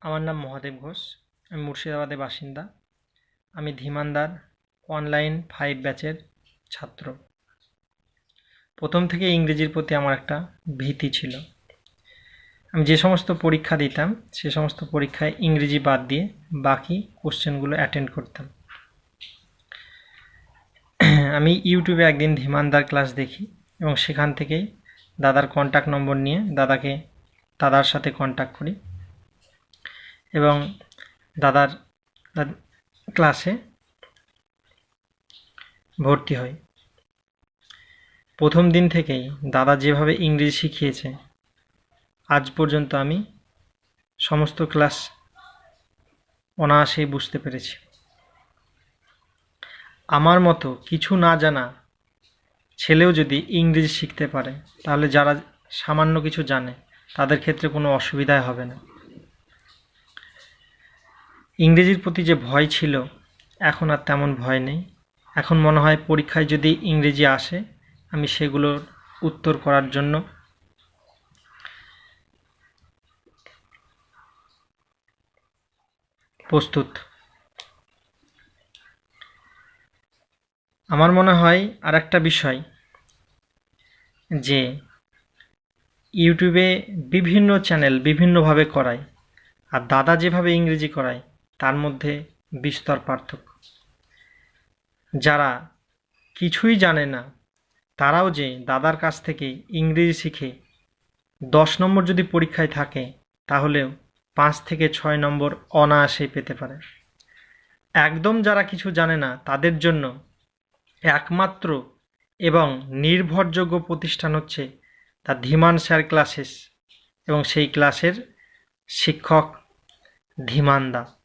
আমার নাম মহাদেব ঘোষ, আমি মুর্শিদাবাদের বাসিন্দা। আমি ধীমানদার অনলাইন ফাইভ ব্যাচের ছাত্র। প্রথম থেকে ইংরেজির প্রতি আমার একটা ভীতি ছিল। আমি যে সমস্ত পরীক্ষা দিতাম, সে সমস্ত পরীক্ষায় ইংরেজি বাদ দিয়ে বাকি কোশ্চেনগুলো অ্যাটেন্ড করতাম। আমি ইউটিউবে একদিন ধীমানদার ক্লাস দেখি এবং সেখান থেকেই দাদার কন্ট্যাক্ট নম্বর নিয়ে দাদাকে, দাদার সাথে কন্ট্যাক্ট করি। এবং দাদার ক্লাসে ভর্তি হই প্রথম দিন থেকেই দাদা যেভাবে ইংরেজি শিখিয়েছে, আজ পর্যন্ত আমি সমস্ত ক্লাস অনায়াসেই বুঝতে পেরেছি। আমার মতো কিছু না জানা ছেলেও যদি ইংরেজি শিখতে পারে, তাহলে যারা সামান্য কিছু জানে, তাদের ক্ষেত্রে কোনো অসুবিধাই হবে না। ইংরেজির প্রতি যে ভয় ছিল, এখন আর তেমন ভয় নেই। এখন মনে হয় পরীক্ষায় যদি ইংরেজি আসে, আমি সেগুলোর উত্তর করার জন্য প্রস্তুত। আমার মনে হয় আর একটা বিষয় যে, ইউটিউবে বিভিন্ন চ্যানেল বিভিন্নভাবে করায়, আর দাদা যেভাবে ইংরেজি করায় তার মধ্যে বিস্তর পার্থক্য। যারা কিছুই জানে না, তারাও যে দাদার কাছ থেকে ইংরেজি শিখে দশ নম্বর যদি পরীক্ষায় থাকে, তাহলেও পাঁচ থেকে ছয় নম্বর অনায়াসেই পেতে পারে। একদম যারা কিছু জানে না, তাদের জন্য একমাত্র এবং নির্ভরযোগ্য প্রতিষ্ঠান হচ্ছে দ্য ধীমান স্যার ক্লাসেস এবং সেই ক্লাসের শিক্ষক ধীমান দা।